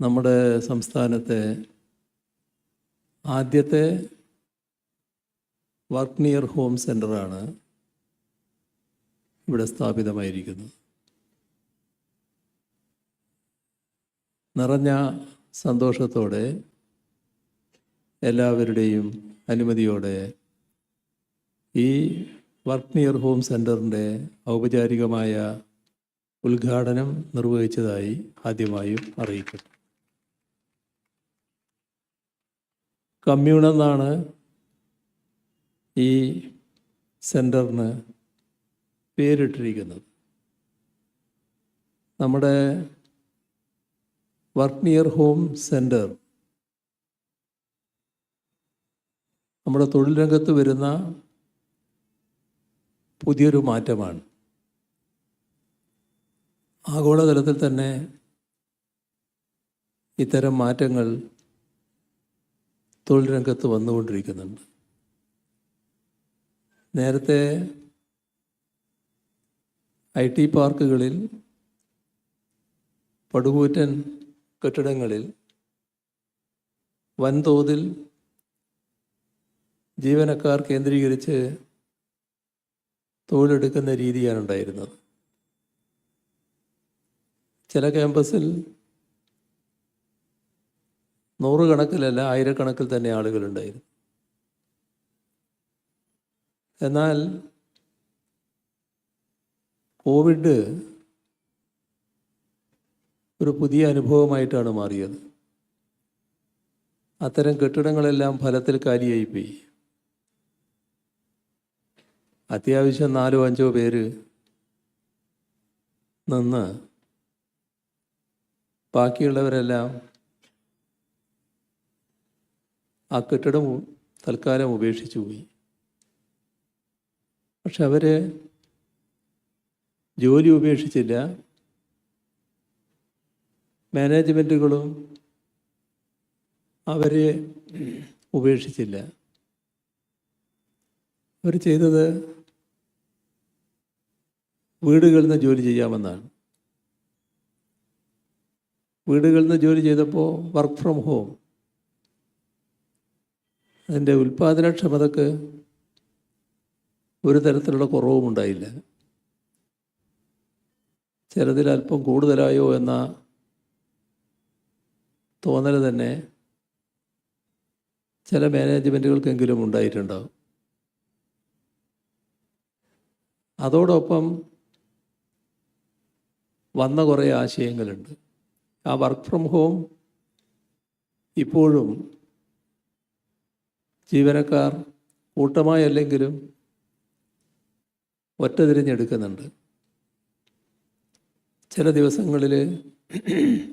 നമ്മുടെ സംസ്ഥാനത്തെ ആദ്യത്തെ വർക്ക് നിയർ ഹോം സെന്ററാണ് ഇവിടെ സ്ഥാപിതമായിരിക്കുന്നത്. നിറഞ്ഞ സന്തോഷത്തോടെ എല്ലാവരുടെയും അനുമതിയോടെ ഈ വർക്ക് നിയർ ഹോം സെന്ററിന്റെ ഔപചാരികമായ ഉദ്ഘാടനം നിർവഹിച്ചതായി ആദ്യമായും അറിയിക്കട്ടെ കമ്മ്യൂണെന്നാണ് ഈ സെന്ററിന് പേരിട്ടിരിക്കുന്നത്. നമ്മുടെ വർക്ക് നിയർ ഹോം സെന്റർ നമ്മുടെ തൊഴിൽ രംഗത്ത് വരുന്ന പുതിയൊരു മാറ്റമാണ്. ആഗോളതലത്തിൽ തന്നെ ഇത്തരം മാറ്റങ്ങൾ തൊഴിൽ രംഗത്ത് വന്നുകൊണ്ടിരിക്കുന്നുണ്ട്. നേരത്തെ ഐ ടി പാർക്കുകളിൽ പടുകൂറ്റൻ കെട്ടിടങ്ങളിൽ വൻതോതിൽ ജീവനക്കാർ കേന്ദ്രീകരിച്ച് തൊഴിലെടുക്കുന്ന രീതിയാണ് ഉണ്ടായിരുന്നത്. ചില ക്യാമ്പസിൽ നൂറുകണക്കിലല്ല ആയിരക്കണക്കിൽ തന്നെ ആളുകളുണ്ടായിരുന്നു. എന്നാൽ കോവിഡ് ഒരു പുതിയ അനുഭവമായിട്ടാണ് മാറിയത്. അത്തരം കെട്ടിടങ്ങളെല്ലാം ഫലത്തിൽ കാലിയായിപ്പോയി. അത്യാവശ്യം നാലോ അഞ്ചോ പേര് നിന്ന് ബാക്കിയുള്ളവരെല്ലാം ആ കെട്ടിടം തൽക്കാലം ഉപേക്ഷിച്ചു പോയി. പക്ഷെ അവർ ജോലി ഉപേക്ഷിച്ചില്ല. മാനേജ്മെന്റുകളും അവരെ ഉപേക്ഷിച്ചില്ല. അവർ ചെയ്തത് വീടുകളിൽ നിന്ന് ജോലി ചെയ്യാമെന്നാണ്. വീടുകളിൽ നിന്ന് ജോലി ചെയ്തപ്പോൾ വർക്ക് ഫ്രം ഹോം അതിന്റെ ഉൽപ്പാദനക്ഷമതക്ക് ഒരു തരത്തിലുള്ള കുറവും ഉണ്ടായില്ല ചിലതിൽ അല്പം കൂടുതലായോ എന്ന തോന്നൽ തന്നെ ചില മാനേജ്മെന്റുകൾക്കെങ്കിലും ഉണ്ടായിട്ടുണ്ടാവും. അതോടൊപ്പം വന്ന കുറേ ആശയങ്ങളുണ്ട്. ആ വർക്ക് ഫ്രം ഹോം ഇപ്പോഴും ജീവനക്കാർ കൂട്ടമായല്ലെങ്കിലും ഒറ്റ തിരിഞ്ഞെടുക്കുന്നുണ്ട്. ചില ദിവസങ്ങളിൽ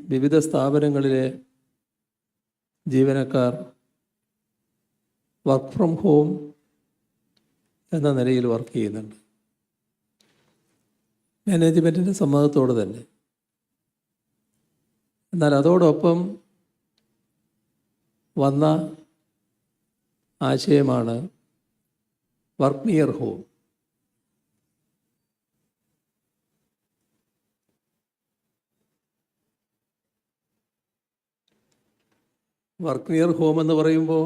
വിവിധ സ്ഥാപനങ്ങളിലെ ജീവനക്കാർ വർക്ക് ഫ്രം ഹോം എന്ന നിലയിൽ വർക്ക് ചെയ്യുന്നുണ്ട്. മാനേജ്മെന്റിന്റെ സമ്മതത്തോടെ തന്നെ. എന്നാൽ അതോടൊപ്പം വന്ന ആശയമാണ് work near home work near home എന്ന് പറയുമ്പോൾ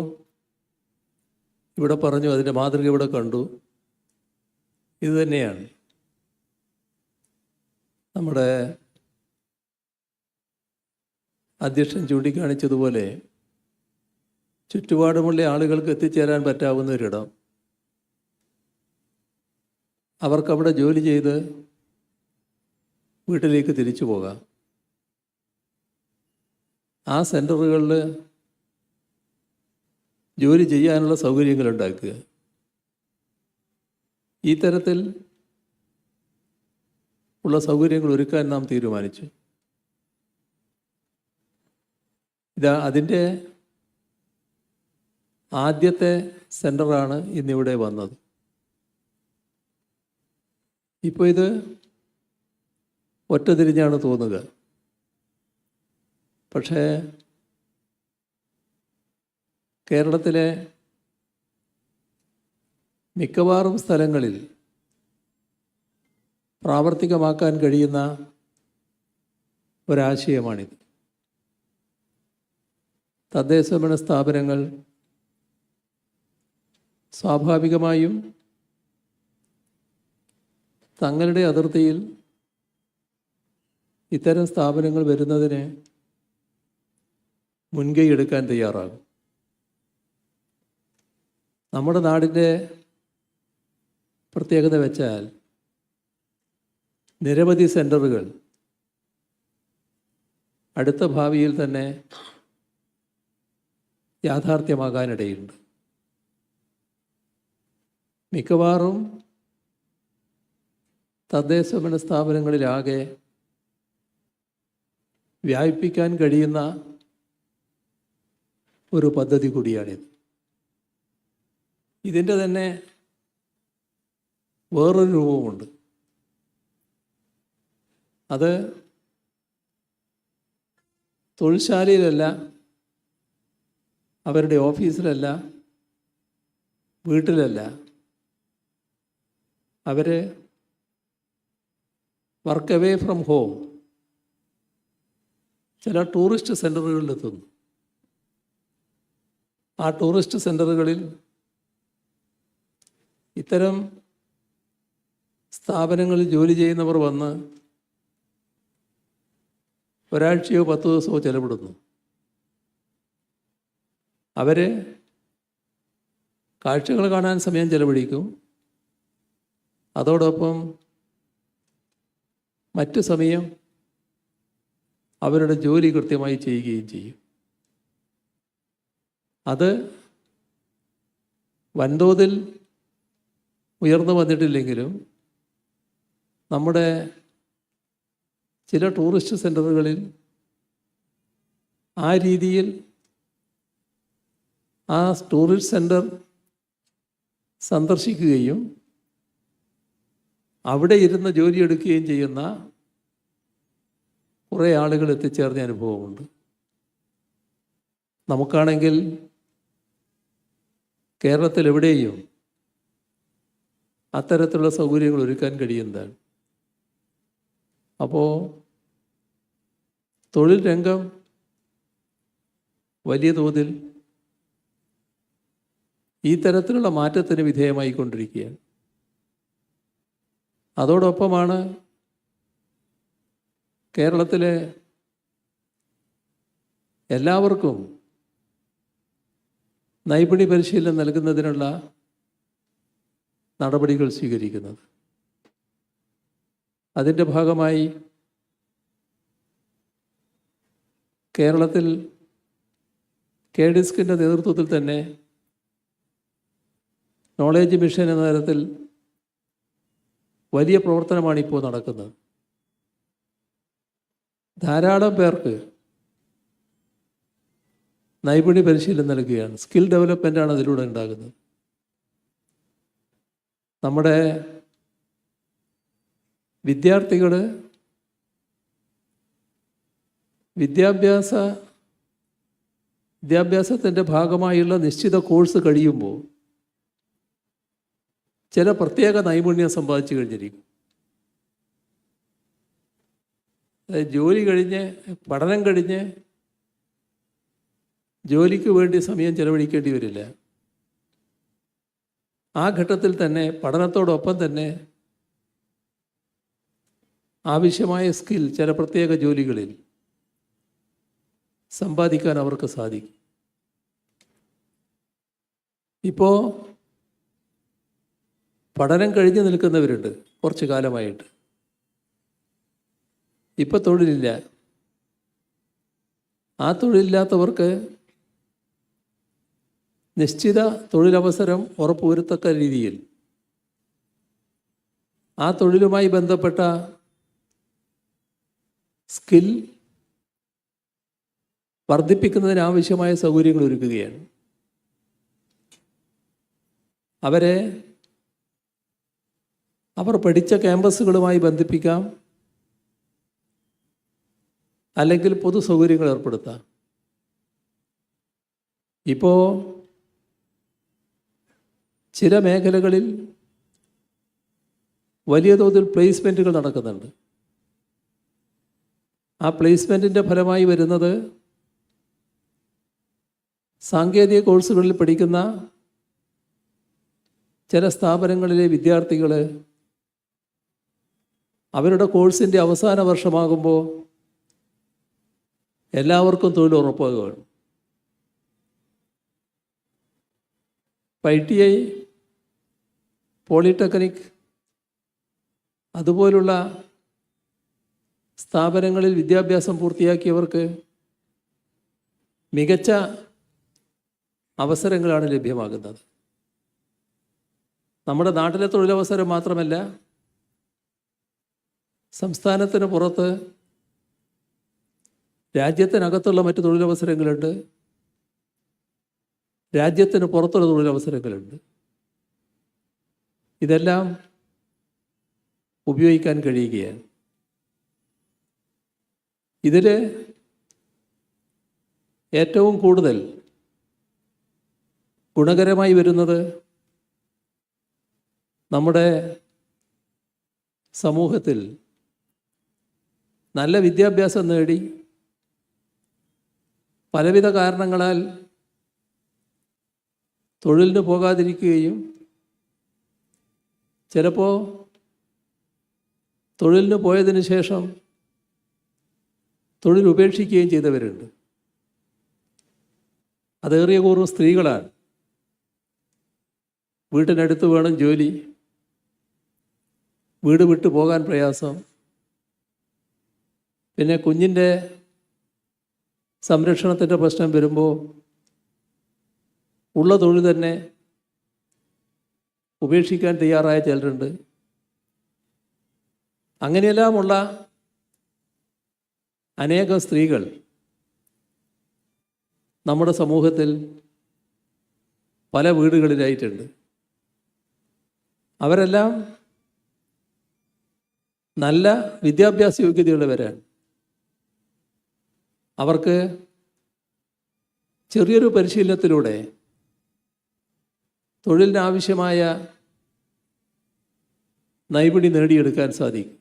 ഇവിടെ പറഞ്ഞു അതിന്റെ മാതൃക ഇവിടെ കണ്ടു. ഇത് തന്നെയാണ്. നമ്മുടെ അധ്യക്ഷൻ ചൂണ്ടിക്കാണിച്ചതുപോലെ ചുറ്റുപാടുമുള്ള ആളുകൾക്ക് എത്തിച്ചേരാൻ പറ്റാവുന്ന ഒരിടം. അവർക്കവിടെ ജോലി ചെയ്ത് വീട്ടിലേക്ക് തിരിച്ചു പോകാം. ആ സെന്ററുകളിൽ ജോലി ചെയ്യാനുള്ള സൗകര്യങ്ങൾ ഉണ്ടാക്കുക. ഈ തരത്തിൽ ഉള്ള സൗകര്യങ്ങൾ ഒരുക്കാൻ നാം തീരുമാനിച്ചു. ഇതാ അതിന്റെ ആദ്യത്തെ സെന്ററാണ് ഇന്നിവിടെ വന്നത്. ഇപ്പോൾ ഇത് ഒറ്റതിരിഞ്ഞാണ് തോന്നുക. പക്ഷേ കേരളത്തിലെ മിക്കവാറും സ്ഥലങ്ങളിൽ പ്രാവർത്തികമാക്കാൻ കഴിയുന്ന ഒരാശയമാണിത്. തദ്ദേശഭരണ സ്ഥാപനങ്ങൾ സ്വാഭാവികമായും തങ്ങളുടെ അതിർത്തിയിൽ ഇത്തരം സ്ഥാപനങ്ങൾ വരുന്നതിന് മുൻകൈ എടുക്കാൻ തയ്യാറാകും. നമ്മുടെ നാടിന്റെ പ്രത്യേകത വെച്ചാൽ നിരവധി സെന്ററുകൾ അടുത്ത ഭാവിയിൽ തന്നെ യാഥാർത്ഥ്യമാകാനിടയുണ്ട്. മിക്കവാറും തദ്ദേശഭരണ സ്ഥാപനങ്ങളിലാകെ വ്യാപിപ്പിക്കാൻ കഴിയുന്ന ഒരു പദ്ധതി കൂടിയാണിത്. ഇതിന്റെ തന്നെ വേറൊരു രൂപമുണ്ട്. അത് തൊഴിൽശാലയിലല്ല അവരുടെ ഓഫീസിലല്ല വീട്ടിലല്ല അവർ വർക്ക് അവേ ഫ്രം ഹോം ചില ടൂറിസ്റ്റ് സെന്ററുകളിലെത്തുന്നു ആ ടൂറിസ്റ്റ് സെന്ററുകളിൽ ഇത്തരം സ്ഥാപനങ്ങളിൽ ജോലി ചെയ്യുന്നവർ വന്ന് ഒരാഴ്ചയോ പത്ത് ദിവസമോ ചെലവിടുന്നു. അവർ കാഴ്ചകൾ കാണാൻ സമയം ചെലവഴിക്കും. അതോടൊപ്പം മറ്റു സമയം അവരുടെ ജോലി കൃത്യമായി ചെയ്യുകയും ചെയ്യും. അത് വൻതോതിൽ ഉയർന്നു വന്നിട്ടില്ലെങ്കിലും നമ്മുടെ ചില ടൂറിസ്റ്റ് സെന്ററുകളിൽ ആ രീതിയിൽ ആ ടൂറിസ്റ്റ് സെന്റർ സന്ദർശിക്കുകയും അവിടെ ഇരുന്ന് ജോലി എടുക്കുകയും ചെയ്യുന്ന കുറേ ആളുകൾ എത്തിച്ചേർന്ന അനുഭവമുണ്ട്. നമുക്കാണെങ്കിൽ കേരളത്തിൽ എവിടെയും അത്തരത്തിലുള്ള സൗകര്യങ്ങൾ ഒരുക്കാൻ കഴിയുന്നതാണ് അപ്പോൾ തൊഴിൽ രംഗം വലിയ തോതിൽ ഈ തരത്തിലുള്ള മാറ്റത്തിന് വിധേയമായിക്കൊണ്ടിരിക്കുകയാണ്. അതോടൊപ്പമാണ് കേരളത്തിലെ എല്ലാവർക്കും നൈപുണി പരിശീലനം നൽകുന്നതിനുള്ള നടപടികൾ സ്വീകരിക്കുന്നത്. അതിന്റെ ഭാഗമായി കേരളത്തിൽ കെ ഡിസ്കിന്റെ നേതൃത്വത്തിൽ തന്നെ നോളേജ് മിഷൻ എന്ന തരത്തിൽ വലിയ പ്രവർത്തനമാണ് ഇപ്പോൾ നടക്കുന്നത്. ധാരാളം പേർക്ക് നൈപുണ്യ പരിശീലനം നൽകുകയാണ്. സ്കിൽ ഡെവലപ്മെന്റ് ആണ് അതിലൂടെ ഉണ്ടാകുന്നത്. നമ്മുടെ വിദ്യാർത്ഥികൾ വിദ്യാഭ്യാസ വിദ്യാഭ്യാസത്തിന്റെ ഭാഗമായുള്ള നിശ്ചിത കോഴ്സ് കഴിയുമ്പോൾ ചില പ്രത്യേക നൈപുണ്യം സമ്പാദിച്ചു കഴിഞ്ഞിരിക്കും. ജോലി കഴിഞ്ഞ് പഠനം കഴിഞ്ഞ് ജോലിക്ക് വേണ്ടി സമയം ചെലവഴിക്കേണ്ടി വരില്ല. ആ ഘട്ടത്തിൽ തന്നെ പഠനത്തോടൊപ്പം തന്നെ ആവശ്യമായ സ്കിൽ ചില പ്രത്യേക ജോലികളിൽ സമ്പാദിക്കാൻ അവർക്ക് സാധിക്കും. ഇപ്പോൾ പഠനം കഴിഞ്ഞ് നിൽക്കുന്നവരുണ്ട് കുറച്ച് കാലമായിട്ട്. ഇപ്പം തൊഴിലില്ല. ആ തൊഴിലില്ലാത്തവർക്ക് നിശ്ചിത തൊഴിലവസരം ഉറപ്പുവരുത്തക്ക രീതിയിൽ ആ തൊഴിലുമായി ബന്ധപ്പെട്ട സ്കിൽ വർദ്ധിപ്പിക്കുന്നതിനാവശ്യമായ സൗകര്യങ്ങൾ ഒരുക്കുകയാണ്. അവരെ അവർ പഠിച്ച ക്യാമ്പസുകളുമായി ബന്ധിപ്പിക്കാം. അല്ലെങ്കിൽ പൊതു സൗകര്യങ്ങൾ ഏർപ്പെടുത്താം. ഇപ്പോൾ ചില മേഖലകളിൽ വലിയ തോതിൽ പ്ലേസ്മെന്റുകൾ നടക്കുന്നുണ്ട്. ആ പ്ലേസ്മെന്റിന്റെ ഫലമായി വരുന്നത് സാങ്കേതിക കോഴ്സുകളിൽ പഠിക്കുന്ന ചില സ്ഥാപനങ്ങളിലെ വിദ്യാർത്ഥികൾ അവരുടെ കോഴ്സിന്റെ അവസാന വർഷമാകുമ്പോൾ എല്ലാവർക്കും തൊഴിൽ വേണം. ഐ ടി ഐ പോളിടെക്നിക് അതുപോലുള്ള സ്ഥാപനങ്ങളിൽ വിദ്യാഭ്യാസം പൂർത്തിയാക്കിയവർക്ക് മികച്ച അവസരങ്ങളാണ് ലഭ്യമാകുന്നത്. നമ്മുടെ നാട്ടിലെ തൊഴിലവസരം മാത്രമല്ല സംസ്ഥാനത്തിന് പുറത്ത് രാജ്യത്തിനകത്തുള്ള മറ്റ് തൊഴിലവസരങ്ങളുണ്ട്. രാജ്യത്തിന് പുറത്തുള്ള തൊഴിലവസരങ്ങളുണ്ട്. ഇതെല്ലാം ഉപയോഗിക്കാൻ കഴിയുകയാണ്. ഇതിൽ ഏറ്റവും കൂടുതൽ ഗുണകരമായി വരുന്നത് നമ്മുടെ സമൂഹത്തിൽ നല്ല വിദ്യാഭ്യാസം നേടി. പലവിധ കാരണങ്ങളാൽ തൊഴിലിന് പോകാതിരിക്കുകയും ചിലപ്പോൾ തൊഴിലിന് പോയതിന് ശേഷം തൊഴിൽ ഉപേക്ഷിക്കുകയും ചെയ്തവരുണ്ട്. അതേറിയ കൂറും സ്ത്രീകളാണ്. വീട്ടിനടുത്ത് വേണം ജോലി. വീട് വിട്ടു പോകാൻ പ്രയാസം. പിന്നെ കുഞ്ഞിന്റെ സംരക്ഷണത്തിന്റെ പ്രശ്നം വരുമ്പോൾ ഉള്ള തൊഴിൽ തന്നെ ഉപേക്ഷിക്കാൻ തയ്യാറായ ചിലരുണ്ട്. അങ്ങനെയെല്ലാമുള്ള അനേകം സ്ത്രീകൾ നമ്മുടെ സമൂഹത്തിൽ പല വീടുകളിലായിട്ടുണ്ട്. അവരെല്ലാം നല്ല വിദ്യാഭ്യാസ യോഗ്യതയുള്ളവരാണ് അവർക്ക് ചെറിയൊരു പരിശീലനത്തിലൂടെ തൊഴിലിനാവശ്യമായ നൈപുണി നേടിയെടുക്കാൻ സാധിക്കും.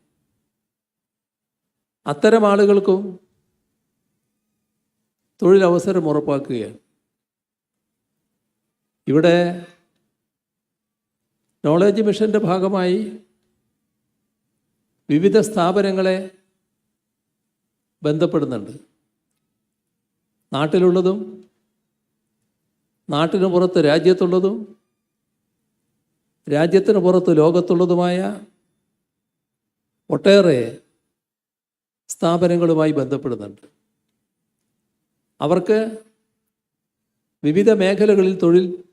അത്തരം ആളുകൾക്കും തൊഴിലവസരം ഉറപ്പാക്കുകയാണ്. ഇവിടെ നോളേജ് മിഷന്റെ ഭാഗമായി വിവിധ സ്ഥാപനങ്ങളെ ബന്ധപ്പെടുന്നുണ്ട്. നാട്ടിലുള്ളതും നാട്ടിന് പുറത്ത് രാജ്യത്തുള്ളതും രാജ്യത്തിന് പുറത്ത് ലോകത്തുള്ളതുമായ ഒട്ടേറെ സ്ഥാപനങ്ങളുമായി ബന്ധപ്പെടുന്നുണ്ട്. അവർക്ക് വിവിധ മേഖലകളിൽ തൊഴിൽ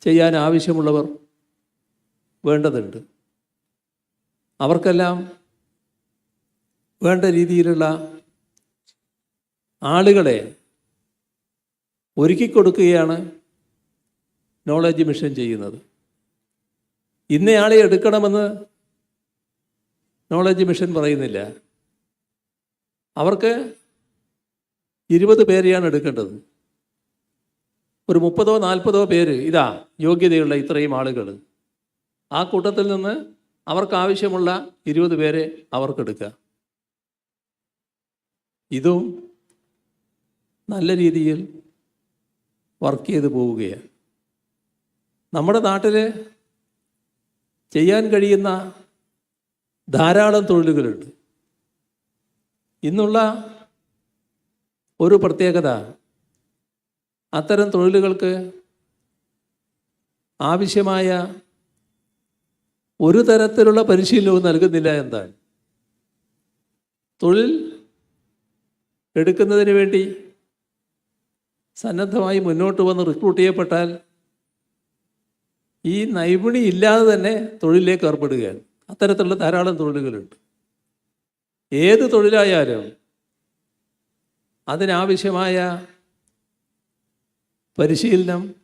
ചെയ്യാൻ ആവശ്യമുള്ളവർ വേണ്ടതുണ്ട്. അവർക്കെല്ലാം വേണ്ട രീതിയിലുള്ള ആളുകളെ ഒരുക്കി കൊടുക്കുകയാണ് നോളജ് മിഷൻ ചെയ്യുന്നത് ഇന്നയാളെ എടുക്കണമെന്ന് നോളജ് മിഷൻ പറയുന്നില്ല. അവർക്ക് ഇരുപത് പേരെയാണ് എടുക്കേണ്ടത്. ഒരു മുപ്പതോ നാൽപ്പതോ പേര് ഇതാ യോഗ്യതയുള്ള ഇത്രയും ആളുകൾ. ആ കൂട്ടത്തിൽ നിന്ന് അവർക്ക് ആവശ്യമുള്ള ഇരുപത് പേരെ അവർക്കെടുക്കുക ഇതും നല്ല രീതിയിൽ വർക്ക് ചെയ്ത് പോവുകയാണ്. നമ്മുടെ നാട്ടിൽ ചെയ്യാൻ കഴിയുന്ന ധാരാളം തൊഴിലുകളുണ്ട്. ഇന്നുള്ള ഒരു പ്രത്യേകത അത്തരം തൊഴിലുകൾക്ക് ആവശ്യമായ ഒരു തരത്തിലുള്ള പരിശീലനവും നൽകുന്നില്ല എന്താണ് തൊഴിൽ എടുക്കുന്നതിന് വേണ്ടി സന്നദ്ധമായി മുന്നോട്ട് വന്ന് റിക്രൂട്ട് ചെയ്യപ്പെട്ടാൽ ഈ നൈപുണി ഇല്ലാതെ തന്നെ തൊഴിലിലേക്ക് ഏർപ്പെടുകയാണ്. അത്തരത്തിലുള്ള ധാരാളം തൊഴിലുകളുണ്ട്. ഏത് തൊഴിലായാലും അതിനാവശ്യമായ പരിശീലനം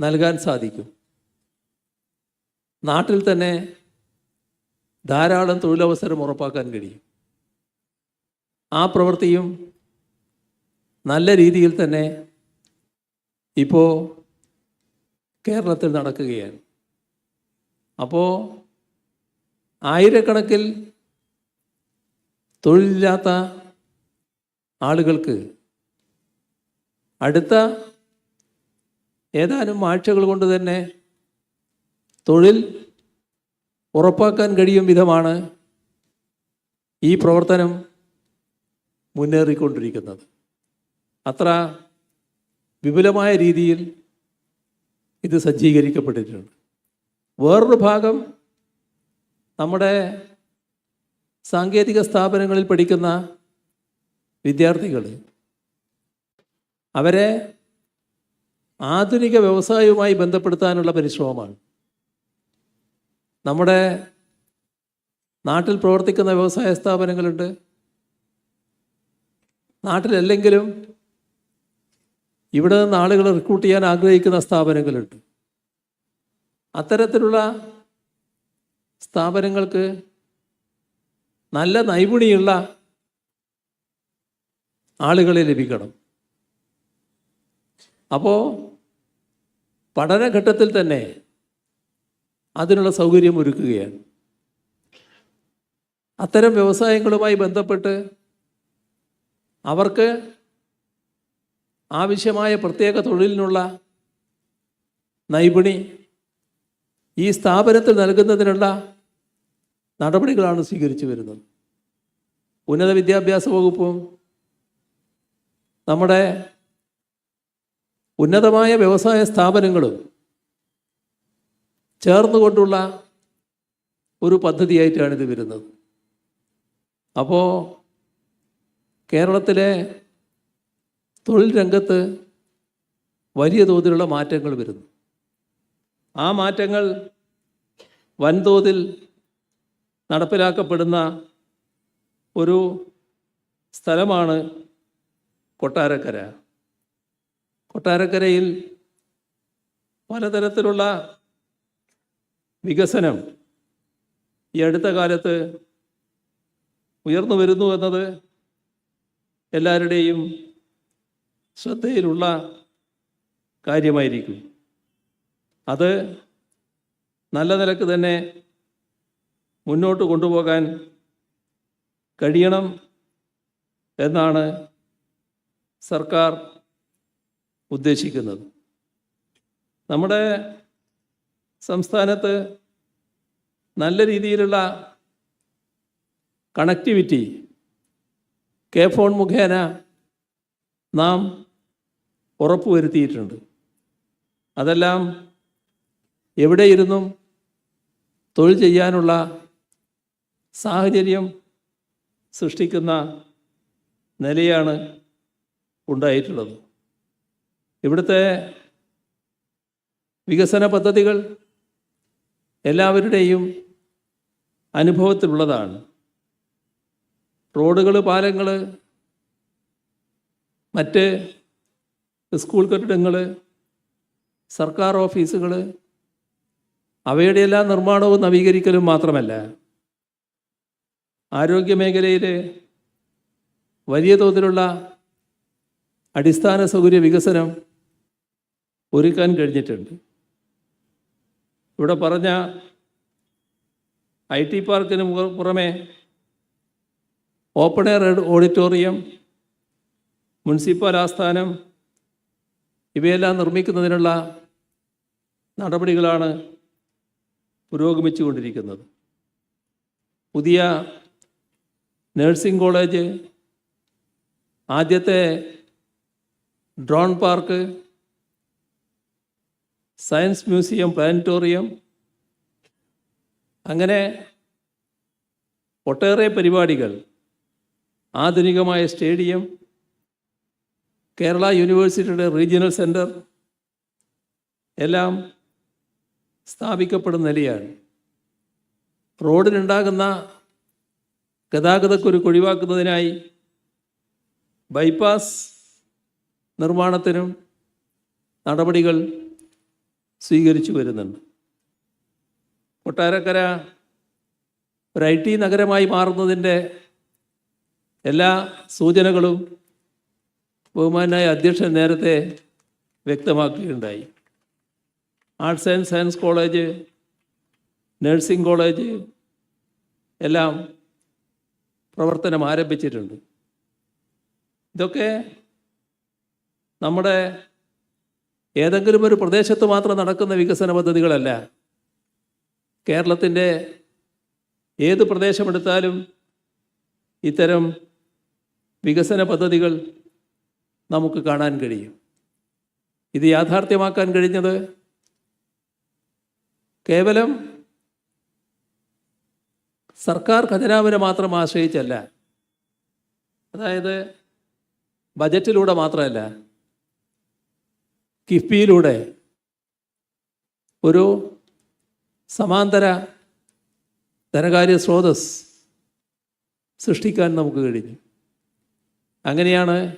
നൽകാൻ സാധിക്കും. നാട്ടിൽ തന്നെ ധാരാളം തൊഴിലവസരം ഉറപ്പാക്കാൻ കഴിയും. ആ പ്രവൃത്തിയും നല്ല രീതിയിൽ തന്നെ ഇപ്പോൾ കേരളത്തിൽ നടക്കുകയാണ്. അപ്പോൾ ആയിരക്കണക്കിൽ തൊഴിലില്ലാത്ത ആളുകൾക്ക് അടുത്ത ഏതാനും ആഴ്ചകൾ കൊണ്ട് തന്നെ തൊഴിൽ ഉറപ്പാക്കാൻ കഴിയും വിധമാണ് ഈ പ്രവർത്തനം മുന്നേറിക്കൊണ്ടിരിക്കുന്നത്. അത്ര വിപുലമായ രീതിയിൽ ഇത് സജ്ജീകരിക്കപ്പെട്ടിട്ടുണ്ട്. വേറൊരു ഭാഗം നമ്മുടെ സാങ്കേതിക സ്ഥാപനങ്ങളിൽ പഠിക്കുന്ന വിദ്യാർത്ഥികൾ അവരെ ആധുനിക വ്യവസായവുമായി ബന്ധപ്പെടുത്താനുള്ള പരിശ്രമമാണ്. നമ്മുടെ നാട്ടിൽ പ്രവർത്തിക്കുന്ന വ്യവസായ സ്ഥാപനങ്ങളുണ്ട്. നാട്ടിലല്ലെങ്കിലും ഇവിടെ നിന്ന് ആളുകൾ റിക്രൂട്ട് ചെയ്യാൻ ആഗ്രഹിക്കുന്ന സ്ഥാപനങ്ങളുണ്ട്. അത്തരത്തിലുള്ള സ്ഥാപനങ്ങൾക്ക് നല്ല നൈപുണിയുള്ള ആളുകളെ ലഭിക്കണം. അപ്പോൾ പഠനഘട്ടത്തിൽ തന്നെ അതിനുള്ള സൗകര്യം ഒരുക്കുകയാണ്. അത്തരം വ്യവസായങ്ങളുമായി ബന്ധപ്പെട്ട് അവർക്ക് ആവശ്യമായ പ്രത്യേക തൊഴിലിനുള്ള നൈപുണി ഈ സ്ഥാപനത്തിൽ നൽകുന്നതിനുള്ള നടപടികളാണ് സ്വീകരിച്ചു വരുന്നത്. ഉന്നത വിദ്യാഭ്യാസ വകുപ്പും നമ്മുടെ ഉന്നതമായ വ്യവസായ സ്ഥാപനങ്ങളും ചേർന്നുകൊണ്ടുള്ള ഒരു പദ്ധതിയായിട്ടാണ് ഇത് വരുന്നത്. അപ്പോൾ കേരളത്തിലെ തൊഴിൽ രംഗത്ത് വലിയ തോതിലുള്ള മാറ്റങ്ങൾ വരുന്നു. ആ മാറ്റങ്ങൾ വൻതോതിൽ നടപ്പിലാക്കപ്പെടുന്ന ഒരു സ്ഥലമാണ് കൊട്ടാരക്കര. കൊട്ടാരക്കരയിൽ പലതരത്തിലുള്ള വികസനം ഈ അടുത്ത കാലത്ത് ഉയർന്നു വരുന്നു എന്നത് എല്ലാവരുടെയും ശ്രദ്ധയിലുള്ള കാര്യമായിരിക്കും. അത് നല്ല നിലയ്ക്ക് തന്നെ മുന്നോട്ട് കൊണ്ടുപോകാൻ കഴിയണം എന്നാണ് സർക്കാർ ഉദ്ദേശിക്കുന്നത്. നമ്മുടെ സംസ്ഥാനത്ത് നല്ല രീതിയിലുള്ള കണക്ടിവിറ്റി കെ ഫോൺ മുഖേന നാം ഉറപ്പുവരുത്തിയിട്ടുണ്ട്. അതെല്ലാം എവിടെയിരുന്നും തൊഴിൽ ചെയ്യാനുള്ള സാഹചര്യം സൃഷ്ടിക്കുന്ന നിലയാണ് ഉണ്ടായിട്ടുള്ളത്. ഇവിടുത്തെ വികസന പദ്ധതികൾ എല്ലാവരുടെയും അനുഭവത്തിലുള്ളതാണ്. റോഡുകൾ പാലങ്ങൾ മറ്റ് സ്കൂൾ കെട്ടിടങ്ങൾ സർക്കാർ ഓഫീസുകൾ അവയുടെയെല്ലാം നിർമ്മാണവും നവീകരിക്കലും മാത്രമല്ല ആരോഗ്യ മേഖലയിൽ വലിയ തോതിലുള്ള അടിസ്ഥാന സൗകര്യ വികസനം ഒരുക്കാൻ കഴിഞ്ഞിട്ടുണ്ട്. ഇവിടെ പറഞ്ഞ ഐ ടി പാർക്കിന് പുറ- പുറമെ ഓപ്പൺ എയർ ഓഡിറ്റോറിയം മുനിസിപ്പൽ ആസ്ഥാനം ഇവയെല്ലാം നിർമ്മിക്കുന്നതിനുള്ള നടപടികളാണ് പുരോഗമിച്ചുകൊണ്ടിരിക്കുന്നത്. പുതിയ നഴ്സിംഗ് കോളേജ് ആദ്യത്തെ drone park science museum planetarium അങ്ങനെ ഒട്ടേറെ പരിപാടികൾ ആധുനികമായ സ്റ്റേഡിയം കേരള യൂണിവേഴ്സിറ്റിയുടെ റീജിയണൽ സെന്റർ എല്ലാം സ്ഥാപിക്കപ്പെടുന്ന നിലയാണ്. റോഡിനുണ്ടാകുന്ന ഗതാഗതക്കുരുക്ക് ഒഴിവാക്കുന്നതിനായി ബൈപ്പാസ് നിർമ്മാണത്തിനും നടപടികൾ സ്വീകരിച്ചു വരുന്നുണ്ട്. കൊട്ടാരക്കര ഒരു ഐ ടി നഗരമായി മാറുന്നതിന്റെ എല്ലാ സൂചനകളും ബഹുമാനായ അധ്യക്ഷൻ നേരത്തെ വ്യക്തമാക്കുകയുണ്ടായി arts and science college nursing college എല്ലാം പ്രവർത്തനം ആരംഭിച്ചിട്ടുണ്ട്. ഇതൊക്കെ നമ്മുടെ ഏതെങ്കിലും ഒരു പ്രദേശത്ത് മാത്രം നടക്കുന്ന വികസന പദ്ധതികളല്ല. കേരളത്തിന്റെ ഏത് പ്രദേശമെടുത്താലും ഇത്തരം വികസന പദ്ധതികൾ നമുക്ക് കാണാൻ കഴിയും. ഇത് യാഥാർത്ഥ്യമാക്കാൻ കഴിഞ്ഞത് കേവലം സർക്കാർ ഖജനാവിനെ മാത്രം ആശ്രയിച്ചല്ല. അതായത് ബജറ്റിലൂടെ മാത്രമല്ല കിഫ്ബിയിലൂടെ ഒരു സമാന്തര ധനകാര്യ സ്രോതസ് സൃഷ്ടിക്കാൻ നമുക്ക് കഴിഞ്ഞു. അങ്ങനെയാണ്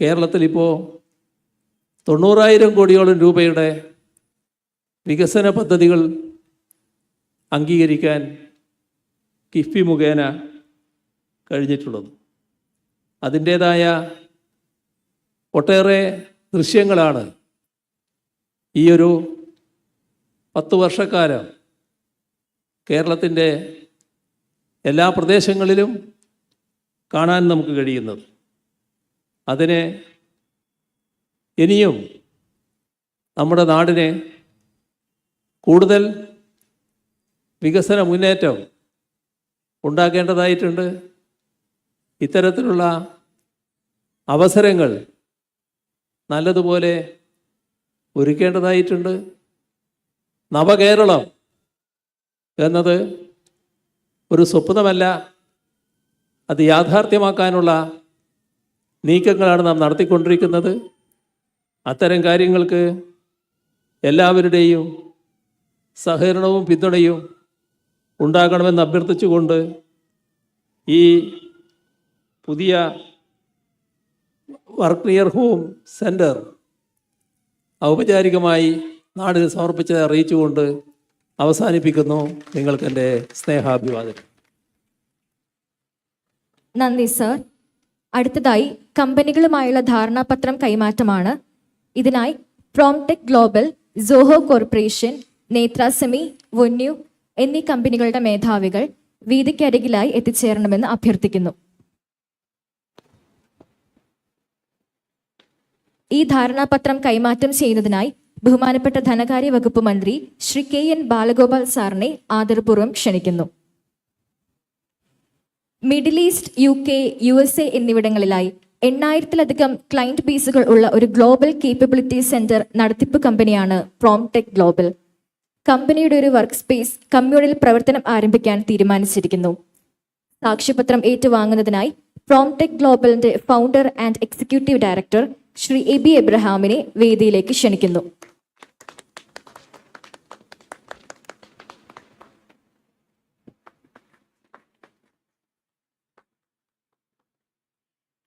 കേരളത്തിൽ ഇപ്പോൾ തൊണ്ണൂറായിരം കോടിയോളം രൂപയുടെ വികസന പദ്ധതികൾ അംഗീകരിക്കാൻ കിഫ്ബി മുഖേന കഴിഞ്ഞിട്ടുള്ളത്. അതിന്റേതായ ഒട്ടേറെ ദൃശ്യങ്ങളാണ് ഈ ഒരു പത്ത് വർഷക്കാലം കേരളത്തിന്റെ എല്ലാ പ്രദേശങ്ങളിലും കാണാൻ നമുക്ക് കഴിയുന്നത്. അതിന് ഇനിയും നമ്മുടെ നാടിനെ കൂടുതൽ വികസന മുന്നേറ്റം ഉണ്ടാക്കേണ്ടതായിട്ടുണ്ട്. ഇത്തരത്തിലുള്ള അവസരങ്ങൾ നല്ലതുപോലെ ഒരുക്കേണ്ടതായിട്ടുണ്ട്. നവകേരളം എന്നത് ഒരു സ്വപ്നമല്ല അത് യാഥാർത്ഥ്യമാക്കാനുള്ള നീക്കങ്ങളാണ് നാം നടത്തിക്കൊണ്ടിരിക്കുന്നത്. അത്തരം കാര്യങ്ങൾക്ക് എല്ലാവരുടെയും സഹകരണവും പിന്തുണയും ഉണ്ടാകണമെന്ന് അഭ്യർത്ഥിച്ചുകൊണ്ട് ഈ പുതിയ വർക്ക് നിയർ ഹോം സെന്റർ ഔപചാരികമായി നാടിന് സമർപ്പിച്ചത് അറിയിച്ചുകൊണ്ട് അവസാനിപ്പിക്കുന്നു നിങ്ങൾക്ക് എന്റെ സ്നേഹാഭിവാദനം. നന്ദി സർ. അടുത്തതായി കമ്പനികളുമായുള്ള ധാരണാപത്രം കൈമാറ്റമാണ്. ഇതിനായി Promtech global Zoho corporation Netrasemi വൊന്യു എന്നീ കമ്പനികളുടെ മേധാവികൾ വീതിക്കരികിലായി എത്തിച്ചേരണമെന്ന് അഭ്യർത്ഥിക്കുന്നു. ഈ ധാരണാപത്രം കൈമാറ്റം ചെയ്യുന്നതിനായി ബഹുമാനപ്പെട്ട ധനകാര്യ വകുപ്പ് മന്ത്രി ശ്രീ കെ എൻ ബാലഗോപാൽ സാറിനെ ആദരപൂർവം ക്ഷണിക്കുന്നു. Middle East U K U S A എന്നിവിടങ്ങളിലായി എണ്ണായിരത്തിലധികം ക്ലയന്റ് ബേസുകൾ ഉള്ള ഒരു ഗ്ലോബൽ കേപ്പബിലിറ്റി സെന്റർ നടത്തിപ്പ് കമ്പനിയാണ് പ്രോംടെക് ഗ്ലോബൽ കമ്പനിയുടെ ഒരു വർക്ക് സ്പേസ് കമ്മ്യൂണിൽ പ്രവർത്തനം ആരംഭിക്കാൻ തീരുമാനിച്ചിരിക്കുന്നു. സാക്ഷ്യപത്രം ഏറ്റുവാങ്ങുന്നതിനായി Promtech ഗ്ലോബലിന്റെ founder and executive director Shri A B എബ്രഹാമിനെ വേദിയിലേക്ക് ക്ഷണിക്കുന്നു.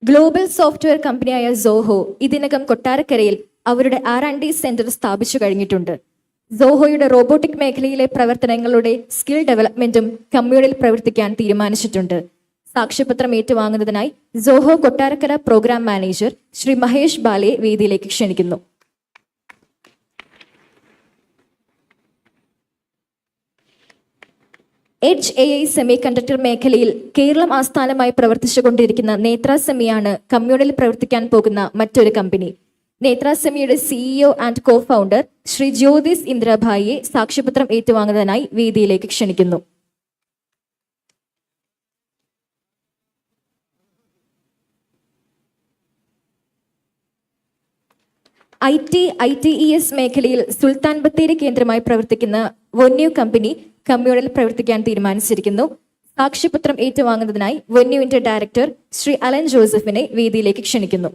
ഗ്ലോബൽ സോഫ്റ്റ്വെയർ കമ്പനിയായ സോഹോ ഇതിനകം കൊട്ടാരക്കരയിൽ അവരുടെ ആർ ആൻഡ് ഡി സെന്റർ സ്ഥാപിച്ചു കഴിഞ്ഞിട്ടുണ്ട്. സോഹോയുടെ റോബോട്ടിക് മേഖലയിലെ പ്രവർത്തനങ്ങളുടെ സ്കിൽ ഡെവലപ്മെന്റും കമ്മ്യൂണിൽ പ്രവർത്തിക്കാൻ തീരുമാനിച്ചിട്ടുണ്ട്. സാക്ഷ്യപത്രം ഏറ്റുവാങ്ങുന്നതിനായി Zoho Kottarakkara program manager Shri Mahesh ബാലയെ വേദിയിലേക്ക് ക്ഷണിക്കുന്നു. H A I semiconductor മേഖലയിൽ കേരളം ആസ്ഥാനമായി പ്രവർത്തിച്ചുകൊണ്ടിരിക്കുന്ന നേത്ര സെമിയാണ് കമ്മ്യൂണിൽ പ്രവർത്തിക്കാൻ പോകുന്ന മറ്റൊരു company. Netra സെമിയുടെ CEO and co founder Shri Jyothis ഇന്ദ്രഭായിയെ സാക്ഷ്യപത്രം ഏറ്റുവാങ്ങുന്നതിനായി വേദിയിലേക്ക് ക്ഷണിക്കുന്നു. I T I T E S മേഖലയിൽ സുൽത്താൻ ബത്തേരി കേന്ദ്രമായി പ്രവർത്തിക്കുന്ന വൊന്യു കമ്പനി കമ്മ്യൂണിൽ പ്രവർത്തിക്കാൻ തീരുമാനിച്ചിരിക്കുന്നു. സാക്ഷ്യപത്രം ഏറ്റുവാങ്ങുന്നതിനായി വന്യുവിന്റെ ഡയറക്ടർ ശ്രീ അലൻ ജോസഫിനെ വേദിയിലേക്ക് ക്ഷണിക്കുന്നു.